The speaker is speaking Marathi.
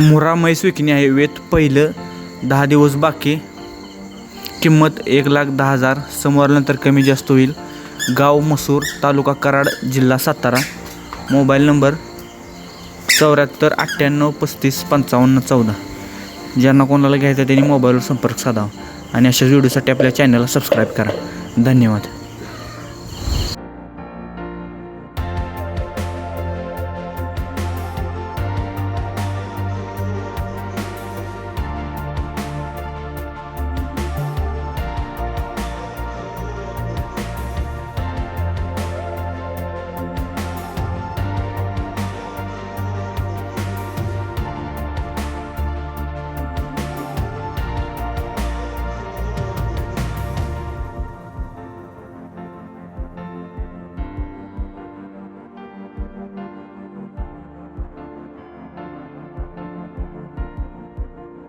मुरा म्हैस विकणे आहे वेत पहिलं दहा दिवस बाकी. किंमत एक लाख दहा हजार समोरनंतर कमी जास्त होईल. गाव मसूर तालुका कराड जिल्हा सातारा. मोबाईल नंबर चौऱ्याहत्तर अठ्ठ्याण्णव पस्तीस पंचावन्न चौदा. ज्यांना कोणाला घ्यायचं त्यांनी मोबाईलवर संपर्क साधावा. आणि अशाच व्हिडिओसाठी आपल्या चॅनलला सबस्क्राईब करा. धन्यवाद.